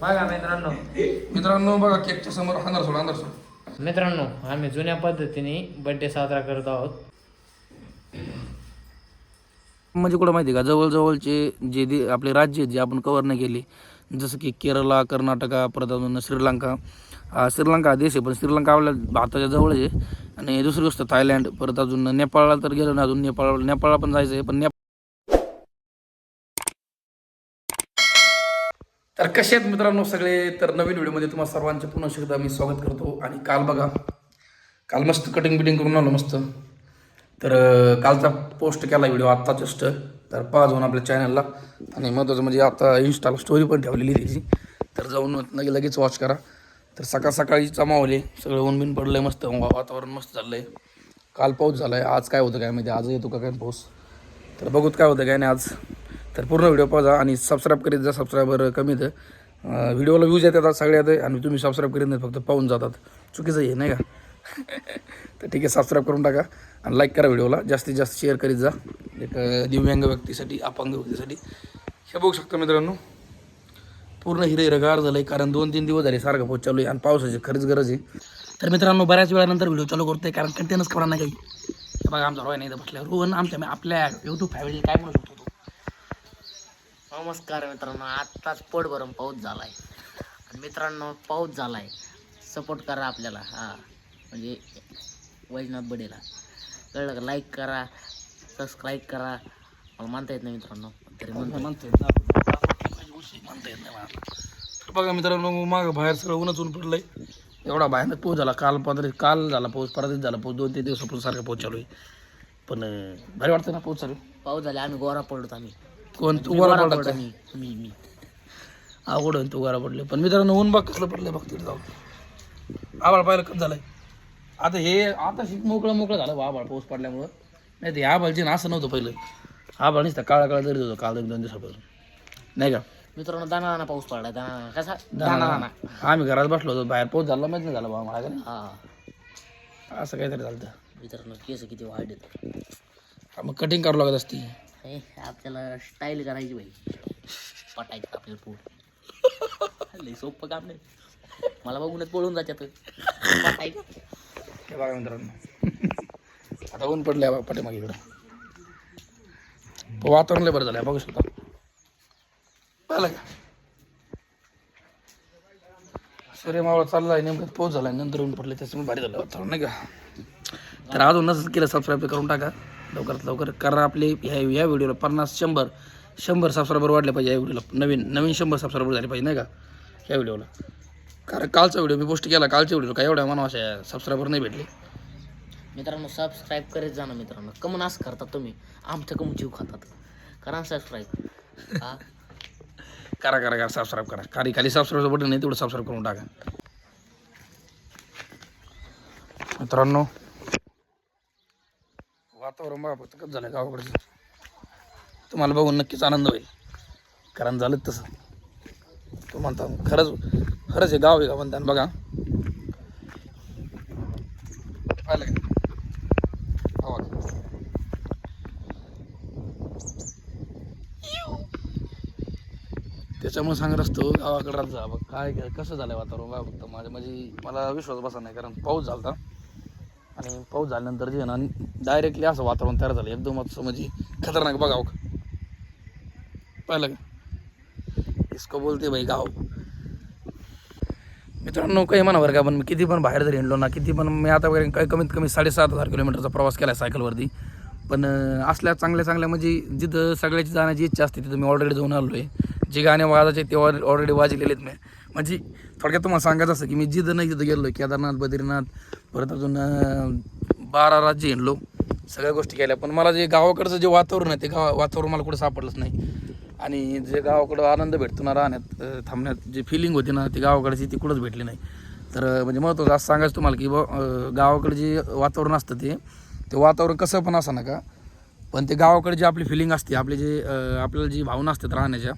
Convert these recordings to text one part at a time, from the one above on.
बघा मित्रांनो. मित्रांनो बघा केकच्या समोर अंधार सोड अंधार सोड. मित्रांनो आम्ही जुन्या पद्धतीने बर्थडे साजरा करत आहोत. म्हणजे कुठं माहिती आहे का? जवळजवळचे जे दे आपले राज्य आहेत जे आपण कव्हर नाही केले जसं की केरला कर्नाटका परत अजून श्रीलंका. हा, श्रीलंका हा देश आहे पण श्रीलंका आपल्या भारताच्या जवळच आहे. आणि दुसरी गोष्ट थायलंड परत अजून नेपाळला तर गेलो ना अजून नेपाळ नेपाळला पण जायचं आहे पण नेपाळ तर कसे आहेत मित्रांनो सगळे? तर नवीन व्हिडिओमध्ये तुम्हाला सर्वांचे पुन्हा एकदा मी स्वागत करतो. आणि काल बघा काल मस्त कटिंग बिटिंग करून आलो मस्त. तर कालचा पोस्ट केला व्हिडिओ आत्ता जस्ट तर पहा जाऊन आपल्या चॅनलला आणि महत्त्वाचं म्हणजे आता इन्स्टाला स्टोरी पण ठेवलेली त्याची. तर जाऊन लगे लगेच वॉच करा. तर सकाळ सकाळी चमावले सगळं ऊन बिन पडलं आहे मस्त. वा- वातावरण मस्त झालं आहे काल पाऊस झाला आहे आज काय होतं काय माहिती? आज येतो का काय पाऊस? तर बघूत काय होतं काय नाही आज. तर पूर्ण व्हिडिओ पाहा आणि सबस्क्राईब करीत जा सबस्क्रायबर कमी तर व्हिडिओला व्ह्यूज येतात सगळ्यात आणि तुम्ही सबस्क्राईब करीत नाही फक्त पाहून जातात. चुकीचं आहे नाही का? तर ठीक आहे सबस्क्राईब करून टाका आणि लाईक करा व्हिडिओला. जास्तीत जास्त शेअर करीत जा. एक दिव्यांग व्यक्तीसाठी अपंग व्यक्तीसाठी. हे बघू शकता मित्रांनो पूर्ण हिरे हिरगार झालं आहे कारण दोन तीन दिवस झाले सारखं पोच चालू आहे आणि पावसाची खरीच गरज आहे. तर मित्रांनो बऱ्याच वेळानंतर व्हिडिओ चालू करतोय कारण कंटेनच करा नाही काही. बघा आमचा रोय नाही बसल्या रोहन आमच्या आपल्या यूट्यूब फॅमिली काय म्हणू शकतो? नमस्कार मित्रांनो आत्ताच पोट भरून पाऊस झालाय. आणि मित्रांनो पाऊस झालाय. सपोर्ट करा आपल्याला हा. म्हणजे वैजनाथ बडेला. कळलं का? लाईक करा सबस्क्राईब करा. मला मानता येत नाही मित्रांनो तरी म्हणतो म्हणता येत नाही म्हणता येत नाही मला. बघा मित्रांनो मागं बाहेर सगळं ऊनच ऊन पडलंय. एवढा भयानक पाऊस झाला. काल पदर काल झाला पाऊस परत झाला पाऊस. दोन तीन दिवसापासून सारखा पाऊस चालू आहे. पण भारी वाटतं ना पाऊस चालू? आहे. पाऊस झाला आम्ही गोरा पडलो आम्ही. कोण तू मी गोरा गोरा पडला पडलो? मी मी मी. आहे तू गोरा पडले. पण मित्रांनो ऊन बघ कसलं पडलंय बघ तिथे जाऊन. आभाळ पाहिलं कसं झालंय? आता हे आता शिक मोकळं मोकळं झालं बा आभाळ पाऊस पडल्यामुळं. नाही ते आभाळची ना असं नव्हतं पहिलं. आभाळ नुसतं काळा काळा तरी होतं काल दोन दिवसापासून. नाही का? मित्रांनो दाना दाना पाऊस पडला दाना कसा? दाना दाना आम्ही घरात बसलो होतो बाहेर पाऊस झाला माहीत नाही झाला बा मला? हा. असं काहीतरी झालं. मित्रांनो केस किती वाढले हा, मग कटिंग करावं लागत असती. हे आपल्याला स्टाईल करायची भाई पटायचं आपल्याला पोट लई सोपं काम नाही. मला बघूनच पळून जातात पटायचं. हे बघा मित्रांनो. आता ऊन पडले पाठीमागे इकडं. वातावरण लय बरं झालं बघू शकता. पाहिलं का? सूर्यमावळा चालला आहे नेमकं पाऊस झाला नंतर ऊन पडले त्याच्यामुळे भारी झालं वातावरण नाही का? तर अजून नसंच केलं सबस्क्राईब करून टाका. लवकरात लवकर कारण आपले ह्या या व्हिडिओला पन्नास शंभर शंभर सबस्क्रायबर वाढले पाहिजे या व्हिडिओला. नवीन नवीन शंभर सबस्क्रायबर झाले पाहिजे नाही का? या व्हिडिओला. कारण कालचा व्हिडिओ मी पोस्ट केला कालच्या व्हिडिओ काय एवढ्या मला अशा सबस्क्रायबर नाही भेटले. मित्रांनो सबस्क्राईब करीत जा ना मित्रांनो. कमन असं करतात तुम्ही. आमच्या कम जीव खातात. करा सबस्क्राईब करा करा करा सबस्क्राईब करा. खाली खाली सबस्क्राईब बटन नाही तेवढं सबस्क्राईब करून टाका. मित्रांनो वातावरण बघा कसं झालं गावाकडचं तुम्हाला बघून नक्कीच आनंद होईल. कारण झालं तसं. तो म्हणता खरंच खरंच हे गाव आहे का म्हणता बघा. पाहिलं का? त्याच्यामुळे सांगत असतो गावाकडे जा. बघ काय कसं झालं वातावरण? बघा फक्त माझ्या म्हणजे मला विश्वास बसा नाही कारण पाऊस झाला होता आणि पाऊस झाल्यानंतर जे ना डायरेक्टली असं वातावरण तयार झालं. एकदम असं म्हणजे खतरनाक बघा हो. पाहिलं का? इसको बोलते भाई गाव. मित्रांनो काही म्हणावर का पण मी किती पण बाहेर जरी हिंडलो ना किती पण मी आता वगैरे काही कमीत कमी साडेसात हजार किलोमीटरचा प्रवास केला आहे सायकलवरती. पण असल्या चांगल्या चांगल्या म्हणजे जिथं सगळ्याची जाण्याची इच्छा असते तिथं मी ऑलरेडी जाऊन आलो आहे जे गाणे वाजायचे ते ऑलरेडी वाजलेले आहेत मी. म्हणजे थोडक्यात तुम्हाला सांगायचं असं की मी जिथं नाही तिथं गेलो केदारनाथ बद्रीनाथ परत अजून बारा राज्य हिंडलो सगळ्या गोष्टी केल्या. पण मला जे गावाकडचं जे वातावरण आहे ते गाव वातावरण मला कुठं सापडलंच नाही. आणि जे गावाकडं आनंद भेटतो ना राहण्यात थांबण्यात जी फिलिंग होती ना ती गावाकडची ती कुठंच भेटली नाही. तर म्हणजे महत्त्वाचं असं सांगायचं तुम्हाला की बा गावाकडे जे वातावरण असतं ते ते वातावरण कसं पण असं नका पण ते गावाकडे जी आपली फिलिंग असते आपली जे आपल्याला जी भावना असतात राहण्याच्या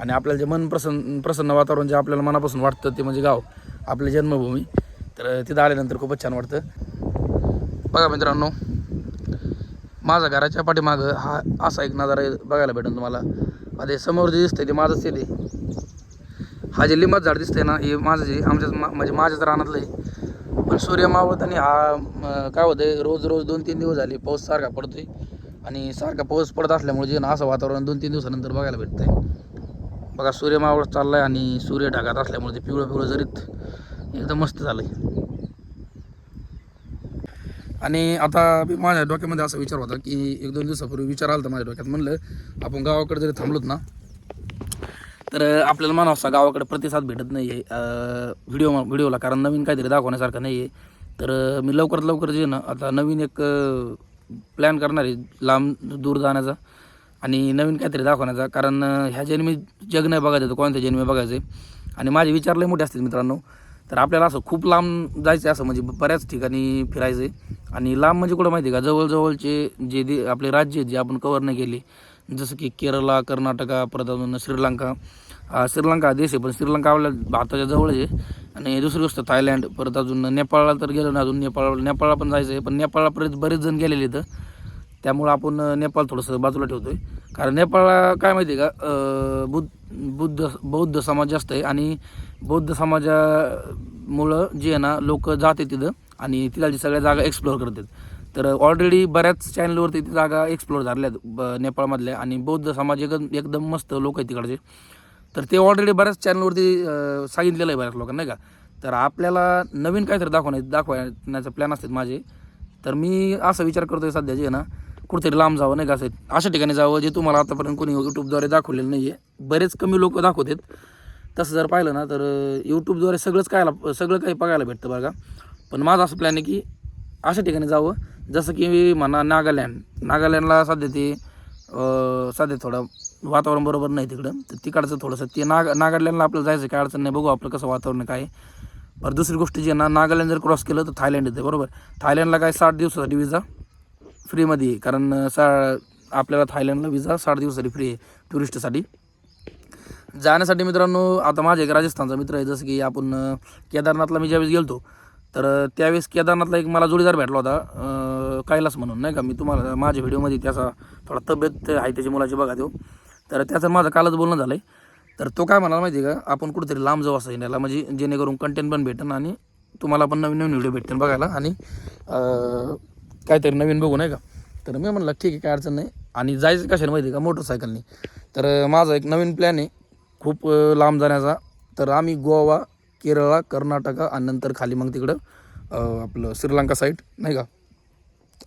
आणि आपल्याला जे मन प्रसन्न प्रसन्न वातावरण जे आपल्याला मनापासून वाटतं ते म्हणजे गाव आपली जन्मभूमी. तर तिथं आल्यानंतर खूपच छान वाटतं. बघा मित्रांनो माझा घराच्या पाठीमागं हा असा एक नजारा बघायला भेटेल तुम्हाला. आता समोर जे दिसतंय ते माझंच ते. हा जे लिंबाचं झाड दिसतंय ना हे माझं जे आमच्याच मा- म्हणजे माझ्याच रानातलं आहे. पण सूर्य मावळताना हा काय होतं रोज रोज दोन तीन दिवस झाले पाऊस सारखा पडतोय. आणि सारखा पाऊस पडत असल्यामुळे जे ना असं वातावरण दोन तीन दिवसानंतर बघायला भेटतं आहे बघा सूर्य मावळ चाललाय आणि सूर्य ढगात असल्यामुळे ते पिवळं पिवळं जरीत एकदम मस्त झालं आहे आणि आता मी माझ्या डोक्यामध्ये असा विचार होता की एक दोन दिवसापूर्वी विचार आला तर माझ्या डोक्यात. म्हणलं आपण गावाकडे जरी थांबलोत ना तर आपल्याला म्हणावं असा गावाकडे प्रतिसाद भेटत नाही आहे व्हिडिओ व्हिडिओला कारण नवीन काहीतरी दाखवण्यासारखं नाही आहे तर मी लवकरात लवकर जे ना आता नवीन एक प्लॅन करणार आहे लांब दूर जाण्याचा आणि नवीन काहीतरी दाखवण्याचा. कारण ह्या जन्मी जग नाही बघायचं तर कोणत्या जन्मी बघायचं आहे आणि माझे विचार लय मोठे असतील मित्रांनो. तर आपल्याला असं खूप लांब जायचं आहे असं म्हणजे बऱ्याच ठिकाणी फिरायचं आहे आणि लांब म्हणजे कुठं माहिती आहे का? जवळजवळचे जे दे आपले राज्य आहेत जे आपण कवर नाही केले जसं की केरला कर्नाटका परत अजून श्रीलंका. श्रीलंका देश आहे पण श्रीलंका आपल्या भारताच्या जवळच आहे. आणि दुसरी गोष्ट थायलंड परत अजून नेपाळला तर गेलो ना अजून. नेपाळ नेपाळला पण जायचं आहे पण नेपाळला परत बरेच जण गेलेले इथं. त्यामुळं आपण नेपाळ थोडंसं बाजूला ठेवतो आहे कारण नेपाळला काय माहिती आहे का बुद्ध बुद्ध बौद्ध समाज जास्त आहे आणि बौद्ध समाजामुळं जे आहे ना लोक जाते तिथं आणि तिथालची सगळ्या जागा एक्सप्लोअर करतात. तर ऑलरेडी बऱ्याच चॅनलवरती ती जागा एक्सप्लोअर झालेल्या आहेत ब- नेपाळमधल्या आणि बौद्ध समाज एकदम एकदम मस्त लोक आहेत तिकडचे. तर ते ऑलरेडी बऱ्याच चॅनलवरती सांगितलेलं आहे बऱ्याच लोकांना नाही का? तर आपल्याला नवीन काहीतरी दाखवण्या दाखवण्याचा प्लॅन असतात माझे. तर मी असा विचार करतोय सध्या जे आहे ना कुठेतरी लांब जावं नाही का असं. अशा ठिकाणी जावं जे तुम्हाला आतापर्यंत कोणी यूट्यूबद्वारे दाखवलेलं नाही आहे बरेच कमी लोक दाखवतात. तसं जर पाहिलं ना तर यूट्यूबद्वारे सगळंच काय सगळं काही बघायला भेटतं बघा पण माझा असं प्लॅन आहे की अशा ठिकाणी जावं. जसं की म्हणा नागालँड. नागालँडला सध्या ते सध्या थोडं वातावरण बरोबर नाही तिकडं. तर तिकडचं थोडंसं ते नाग नागालँडला आपल्याला जायचं काय अडचण नाही. बघू आपलं कसं वातावरण काय बरं दुसरी गोष्ट जी आहे ना नागालँड जर क्रॉस केलं तर थायलंड येते बरोबर? थायलंडला काय साठ दिवसासाठी विजा फ्रीमध्ये. आहे कारण सा आपल्याला थायलंडला विजा साठ दिवसासाठी फ्री आहे टुरिस्टसाठी जाण्यासाठी मित्रांनो आता माझे एक राजस्थानचा मित्र आहे जसं की आपण केदारनाथला मी ज्यावेळेस गेलतो तर त्यावेळेस केदारनाथला एक मला जोडीदार भेटला होता कैलास म्हणून नाही का? मी तुम्हाला माझ्या व्हिडिओमध्ये त्याचा थोडा तब्येत आहे त्याची मुलाची बघा देऊ तर त्याचं माझं कालच बोलणं झालं आहे तर तो काय म्हणाला माहिती आहे का? आपण कुठेतरी लांब जाऊ असं येण्याला म्हणजे जेणेकरून कंटेंट पण भेटेन आणि तुम्हाला पण नवीन नवीन व्हिडिओ भेटतील बघायला. आणि काहीतरी नवीन बघू नाही का? तर मी म्हणलं ठीक आहे काय अडचण नाही. आणि जायचं कशाने माहिती आहे का? मोटरसायकलने. तर माझा एक नवीन प्लॅन आहे. खूप लांब जाण्याचा. तर आम्ही गोवा केरळा कर्नाटका आणि नंतर खाली मग तिकडं आपलं श्रीलंका साईड नाही का?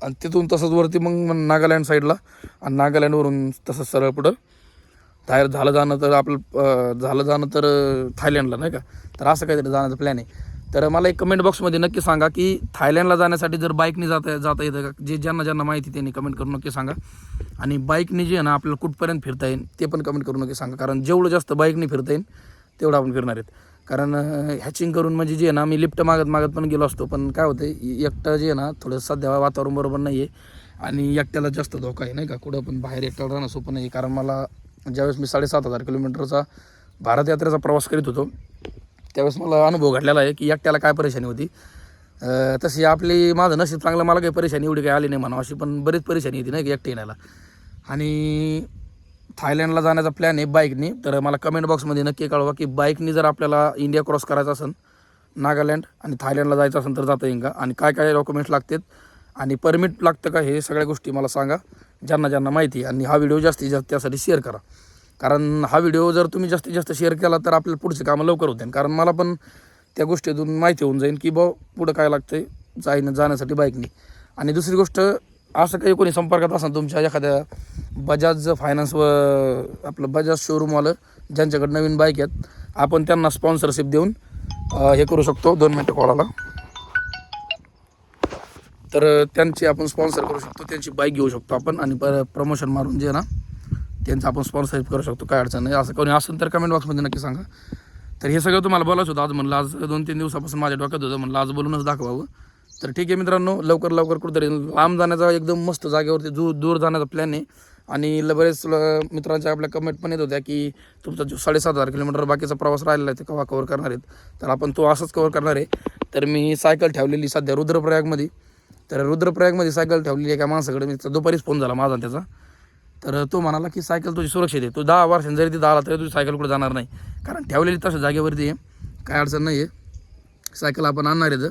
आणि तिथून तसंच वरती मग मग नागालँड साईडला आणि नागालँडवरून तसंच सरळ पुढं. थाय झालं जाणं तर आपलं झालं जाणं तर थायलंडला नाही का? तर असं काहीतरी जाण्याचा प्लॅन आहे. तर मला एक कमेंट बॉक्समध्ये नक्की सांगा की थायलंडला जाण्यासाठी जर बाईकने जाता जाता येतं का? जे ज्यांना ज्यांना माहिती त्यांनी कमेंट करून नक्की सांगा. आणि बाईकने जे आहे ना आपल्याला कुठपर्यंत फिरता येईल ते पण कमेंट करून नक्की सांगा. कारण जेवढं जास्त बाईकने फिरता येईल तेवढं आपण फिरणार आहेत. कारण हॅचिंग करून म्हणजे जे आहे ना मी लिफ्ट मागत मागत पण गेलो असतो पण काय होतं एकटं जे आहे ना थोडं सध्या वातावरण बरोबर नाही आहे आणि एकट्याला जास्त धोका आहे नाही का? कुठं पण बाहेर एकट्याला राहणं सोपं नाही कारण मला ज्यावेळेस मी साडेसात हजार किलोमीटरचा भारत यात्रेचा प्रवास करीत होतो त्यावेळेस मला अनुभव घडलेला आहे की एकट्याला काय परेशानी होती. तशी आपली माझं नशीब चांगलं मला काही परेशानी एवढी काही आली नाही म्हणा अशी पण बरीच परेशानी येते नाही का एकटे येण्याला. आणि थायलंडला जाण्याचा प्लॅन आहे बाईकने तर मला कमेंट बॉक्समध्ये नक्की कळवा की बाईकने जर आपल्याला इंडिया क्रॉस करायचा असेल नागालँड आणि थायलंडला जायचं असेल तर जाता येईल का? आणि काय काय डॉक्युमेंट्स लागतात? आणि परमिट लागतं का? हे सगळ्या गोष्टी मला सांगा. ज्यांना ज्यांना माहिती आहे. आणि हा व्हिडिओ जास्तीत जास्त त्यासाठी शेअर करा. कारण हा व्हिडिओ जर तुम्ही जास्तीत जास्त शेअर केला तर आपल्याला पुढचे कामं लवकर होतील. कारण मला पण त्या गोष्टीतून माहिती होऊन जाईल की बा पुढं काय लागतं जाईन जाण्यासाठी बाईकने आणि दुसरी गोष्ट असं काही कोणी संपर्कात असेल तुमच्या एखाद्या बजाज फायनान्स व आपलं बजाज शोरूमवालं ज्यांच्याकडे नवीन बाईक आहेत आपण त्यांना स्पॉन्सरशिप देऊन हे करू शकतो दोन मिनटं कॉलाला तर त्यांची आपण स्पॉन्सर करू शकतो त्यांची बाईक घेऊ शकतो आपण आणि पर प्रमोशन मारून जे ना त्यांचं आपण स्पॉन्सरशिप करू शकतो काय अडचण नाही. असं कोणी असेल तर कमेंट बॉक्समध्ये नक्की सांगा. तर हे सगळं तुम्हाला बोलायचं होतं आज म्हणलं आज दोन तीन दिवसापासून माझ्या डोक्यात होतं म्हणलं आज बोलूनच दाखवावं. तर ठीक आहे मित्रांनो लवकर लवकर कुठेतरी लांब जाण्याचा एकदम मस्त जागेवरती दूर दूर जाण्याचा प्लॅन आहे. आणि ल- बरेच मित्रांच्या आपल्या कमेंट पण येत होत्या की तुमचा जो साडेसात हजार किलोमीटर बाकीचा प्रवास राहिलेला आहे ते कवा कवर करणार आहेत? तर आपण तो असंच कवर करणार आहे. तर मी सायकल ठेवलेली सध्या रुद्रप्रयागमध्ये. तर रुद्रप्रयागमध्ये सायकल ठेवलेली एका माणसाकडे? मी दुपारीच फोन झाला माझा त्याचा. तर तो म्हणाला की सायकल तुझी सुरक्षित आहे. तू दहा वर्षांनी जरी तिथं आला तरी तुझी सायकल कुठे जाणार नाही. कारण ठेवलेली तशा जागेवरती आहे. काय अडचण नाही आहे सायकल आपण आणणार आहे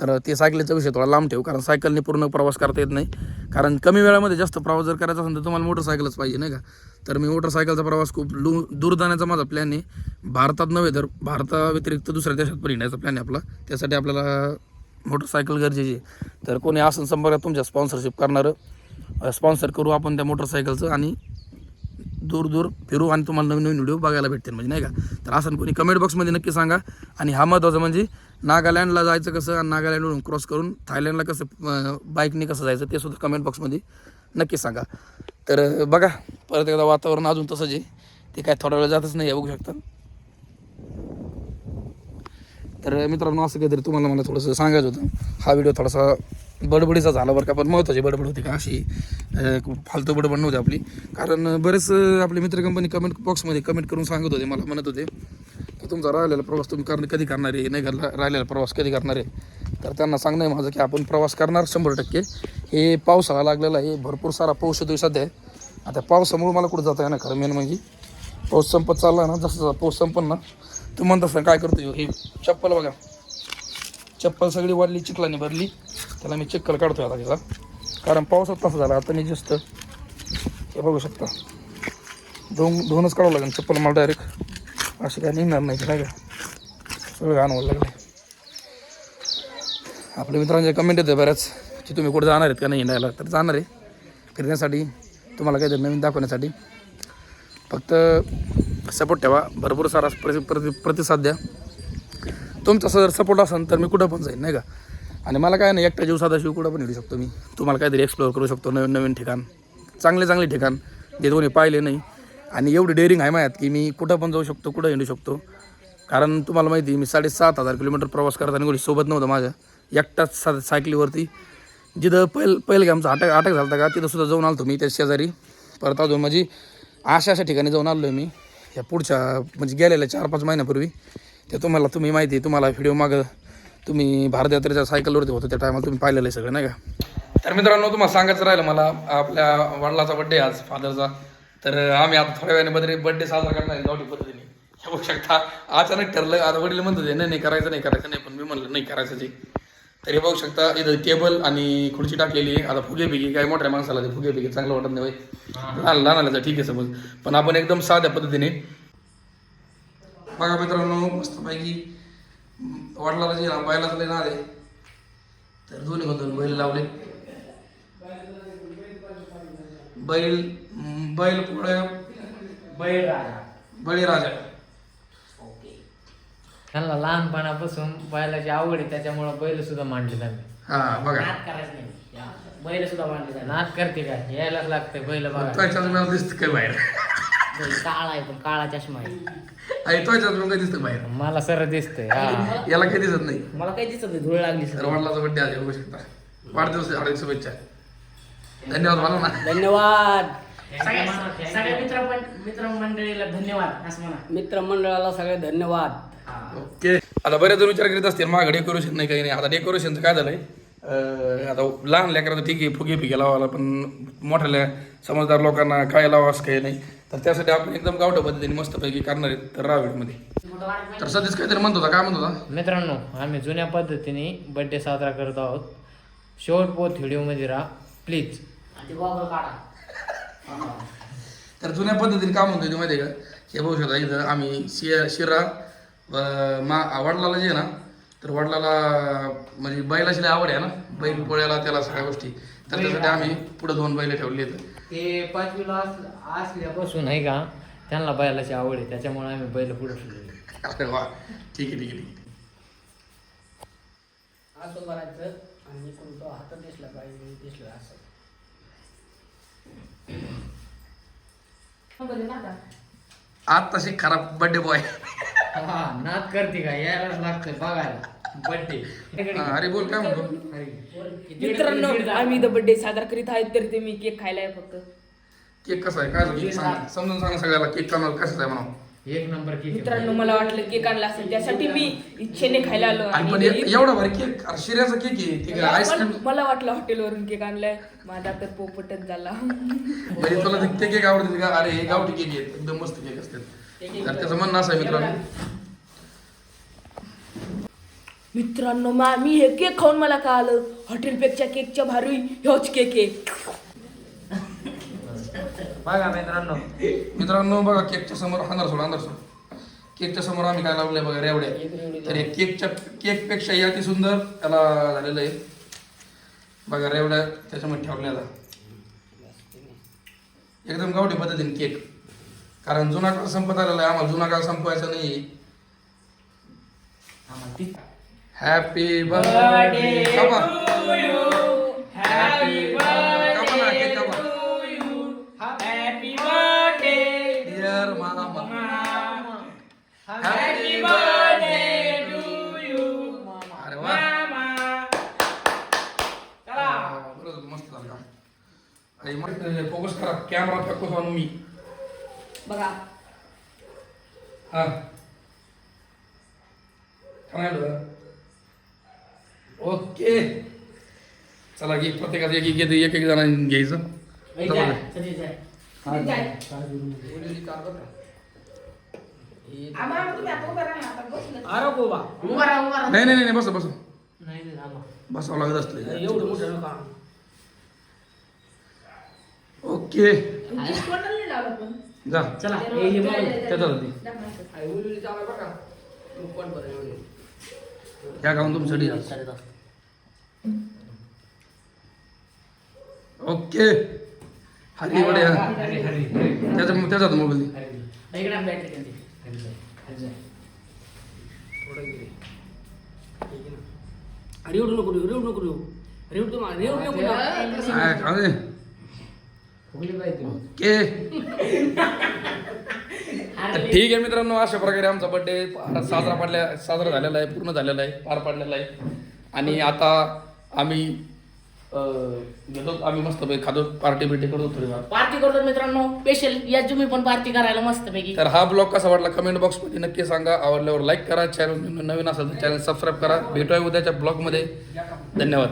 तर ते सायकलीचा विषय थोडा लांब ठेवू. कारण सायकलने पूर्ण प्रवास करता येत नाही. कारण कमी वेळामध्ये जास्त प्रवास जर करायचा असेल तर तुम्हाला मोटरसायकलच पाहिजे नाही का? तर मी मोटरसायकलचा प्रवास खूप लू दूर जाण्याचा माझा प्लॅन आहे. भारतात नव्हे तर भारताव्यतिरिक्त दुसऱ्या देशात पण येण्याचा प्लॅन आहे आपला. त्यासाठी आपल्याला मोटरसायकल गरजेची आहे. तर कोणी असं संपर्कात तुमच्या स्पॉन्सरशिप करणारं स्पॉन्सर करू आपण त्या मोटरसायकलचं आणि दूर दूर फिरू आणि तुम्हाला नवीन नवीन व्हिडिओ बघायला भेटतील म्हणजे नाही का? तर असं कोणी कमेंट बॉक्समध्ये नक्की सांगा. आणि हा महत्त्वाचं म्हणजे नागालँडला जायचं कसं आणि नागालँडवरून क्रॉस करून थायलँडला कसं बाईकने कसं जायचं ते सुद्धा कमेंट बॉक्समध्ये नक्की सांगा. तर बघा परत एकदा वातावरण अजून तसंच आहे. ते काय थोडा वेळ जातच नाही आहे बघू शकता. तर मित्रांनो असं काहीतरी तुम्हाला मला थोडंसं सांगायचं होतं. हा व्हिडिओ थोडासा बडबडीचा झाला बरं का पण महत्त्वाची बडबड होती का अशी. फालतू बडबड नव्हती आपली. कारण बरेच आपले मित्र कंपनी कमेंट बॉक्समध्ये कमेंट करून सांगत होते मला म्हणत होते की तुमचा राहिलेला प्रवास तुम्ही करणं कधी करणार आहे? नाही करला राहिलेला प्रवास कधी करणार आहे? तर त्यांना सांगणं आहे माझं की आपण प्रवास करणार शंभर टक्के. हे पावसाळा लागलेला आहे भरपूर सारा पाऊस येतोय सध्या. आता पावसामुळे मला कुठं जाता येणार खरं मेन म्हणजे. पाऊस संपत चालला ना जसं जसं पाऊस संपन ना तू म्हणत असं काय करतो हो? हे चप्पल बघा. चप्पल सगळी वाढली चिखलाने भरली. त्याला मी चिखल काढतोय आता त्याचा कारण पावसात तसं झाला आता मी जस्त हे बघू शकता. दोन दोनच काढावं लागेल चप्पल मला डायरेक्ट असे काय निघणार नाही काय का सगळं घाण व्हायला लागलं आपल्या मित्रांच्या कमेंट येते बऱ्याच की तुम्ही कुठे जाणार आहेत का नाही येण्याला तर जाणार आहे. फिरण्यासाठी तुम्हाला काहीतरी नवीन दाखवण्यासाठी. फक्त सपोर्ट ठेवा. भरपूर सारा प्रति प्रति प्रतिसाद द्या. तुमचा जर सपोर्ट असेल तर मी कुठं पण जाईन नाही का? आणि मला काय नाही एकटा जीव साधाशिव कुठं पण येऊ शकतो मी. तुम्हाला काहीतरी एक्सप्लोअर करू शकतो नवीन नवीन ठिकाण. चांगले चांगले ठिकाण जे कोणी पाहिले नाही. आणि एवढी डेअरिंग आहे माझ्यात की मी कुठं पण जाऊ शकतो कुठं हिंडू शकतो. कारण तुम्हाला माहिती आहे, मी साडेसात हजार किलोमीटर प्रवास करताना कोणी सोबत नव्हतं माझ्या. एकटाच सा सायकलीवरती. जिथं पहिल पहिलं आमचा अटक अटक झाला होता का तिथं सुद्धा जाऊन आलो मी त्या शेजारी. परत अजून माझी अशा अशा ठिकाणी जाऊन आलो मी. या पुढच्या म्हणजे गेलेल्या चार पाच महिन्यापूर्वी. ते तुम्हाला तुम्ही माहिती आहे तुम्हाला व्हिडिओ मागं तुम्ही भारत यात्रेच्या सायकलवरती होतो त्या टायमाला तुम्ही पाहिलेलं आहे सगळं नाही का? तर मित्रांनो तुम्हाला सांगायचं राहिलं मला आपल्या वडिलाचा बड्डे आज फादरचा तर आम्ही आता थोड्या वेळाने बदरे बड्डे साजरा करणार आहे गावठी पद्धतीने. हे बघू शकता अचानक ठरलं आता वडील म्हणत होते नाही नाही करायचं नाही करायचं नाही. पण मी म्हणलं नाही करायचं ते. तर हे बघू शकता इथं टेबल आणि खुर्ची टाकलेली आहे. आता फुगे बिगे काय मोठ्या माणसाला ते फुगे बिगे चांगलं वाटत नाही लहान लहान ठीक आहे समज. पण आपण एकदम साध्या पद्धतीने बघा मित्रांनो मस्तपैकी वडिलाला जे बैलाचं लय नाद आहे. तर दोन्ही बद्दल बैल लावले. बैल बैल राजा बळीराजा ओके. त्यांना लहानपणापासून बैलाची आवड आहे त्याच्यामुळं बैल सुद्धा मांडले हा बघा. नाद करायचं नाही. या, बैल सुद्धा मांडले जाणार नाद करते काय यायलाच लागते बैल बघा वेळा दिसतं काय बाहेर? काळा आहे पण काळा चष्मा आहे. काय दिसतं बाहेर. मला सर दिसतंय हा. याला काही दिसत नाही. मला काही दिसत नाही धूळ लागली तर सर वडिलाचा बड्डे आहे बघू शकता. वाढदिवस आहे, हार्दिक शुभेच्छा. धन्यवाद मला ना. धन्यवाद. सगळ्या सगळ्या मित्र मित्र मंडळीला धन्यवाद असं म्हणा. मित्रमंडळाला सगळे धन्यवाद. ओके. आता बरेच जण विचार करीत असतील मागं डेकोरेशन नाही काही नाही. आता डेकोरेशनचं काय झालंय? आता लहान लेकराचं ठीक आहे फुगे फिगे लावायला पण मोठ्या समजदार लोकांना काय लावा असं काही नाही. तर त्यासाठी आपण एकदम गावठ्या पद्धतीने मस्तपैकी करणार आहेत तर रावेटमध्ये. तर सध्याच काहीतरी म्हणत होता काय म्हणत होता? मित्रांनो आम्ही जुन्या पद्धतीने बड्डे साजरा करत आहोत. शेवट पोत व्हिडिओमध्ये राहा प्लीज तर जुन्या पद्धतीने काय म्हणतोय ते माहिती आहे का? हे बघू शकता इथं आम्ही शिरा अं, मा वडिलाला जे ना तर वडिलाला म्हणजे बैलाची लय आवड आहे ना? बैल पोळ्याला त्याला सगळ्या गोष्टी. तर त्यासाठी आम्ही पुढे दोन बैल ठेवले आहेत. ते पाचवीला अस- असल्यापासून आहे का त्यांना बैलाची आवड आहे. त्याच्यामुळे आम्ही बैल पुढे ठेवले अरे वा. ठीक आहे ठीक आहे ठीक आहे. असं करायचं आणि इकडून तो हात दिसला पाहिजे दिसलं असं आज तशी खराब बर्थडे बॉय हा नाद करते का? यायलाच लागतंय बघायला. बड्डे अरे बोल काय म्हणतो? मित्रांनो आम्ही इथं बर्थडे साजरा करीत आहेत तर ते मी केक खायला आहे फक्त. केक कसा आहे? काय झालं? केक सांग समजून सांगा सगळ्याला केक करणार कशाचा आहे म्हणा एक नंबर केक मित्रांनो मला वाटलं केक आणला असेल त्यासाठी मी इच्छेने खायला आलो आणि पण आणि एवढा भारी केक अरे शिऱ्याचा केक आहे ते काय आईस्क्रीम पण मला वाटलं हॉटेलवरून केक आणलाय माझा तर पोपटच झाला. म्हणजे तुला ते केक आवडते का? अरे हे गावठी केक आहेत एकदम मस्त केक असतात. तर त्याचं म्हणणं असं आहे मित्रांनो. मित्रांनो मा मी हे केक खाऊन मला कळालं. हॉटेलपेक्षा केकच्या भारी ह्योच केक आहे. बघा मित्रांनो. मित्रांनो बघा केकच्या समोर अंधार सोड अंधार सोड. केकच्या समोर आम्ही काय लावलंय बघा रेवड्या. तर हे केकच्या केकपेक्षा अति सुंदर त्याला झालेलं आहे. बघा रेवड्या त्याच्यामध्ये ठेवल्या आता. एकदम गावठी पद्धतीने केक. कारण जुना काळ संपत आलेला आहे. आम्हाला जुना काळ संपवायचा नाही. हॅपी बर्थडे हॅपी बर्थडे मस्त झालं. फोकस करा. कॅमेरा फोकस ऑन मी बघा. हा. ओके. चला घे प्रत्येकाचं एक एक एक एक जणांनी घ्यायचं नाही नाही नाही बस बस. नाही नाही थांबा. बसावं लागत असले एवढं मोठं नका ओके. जा चला हे हे बघ. त्याचा होती ह्या गाऊन तुमच्यासाठी जा. ओके हरी वड्या त्याच्या त्याच्यात मोबाईल दे. इकडे आण बॅटरी त्यांची. अरे एवढं नको देऊ, एवढं नको देऊ. अरे एवढं नको, अरे एवढं नको देऊ. खाऊ दे. ओके. ठीक आहे मित्रांनो अशा प्रकारे आमचा बर्थडे साजरा पडल्या साजरा झालेला आहे पूर्ण झालेला आहे पार पडलेला आहे. आणि आता आम्ही अं, घेतो आम्ही मस्त खातो पार्टी बिर्टी करतो थोडीफार पार्टी करतो मित्रांनो स्पेशल या तुम्ही पण पार्टी करायला मस्त पैकी तर हा ब्लॉग कसा वाटला कमेंट बॉक्समध्ये नक्की सांगा. आवडल्यावर लाईक करा चॅनल नवीन असेल तर चॅनल सबस्क्राईब करा. भेटूया उद्याच्या ब्लॉगमध्ये. धन्यवाद.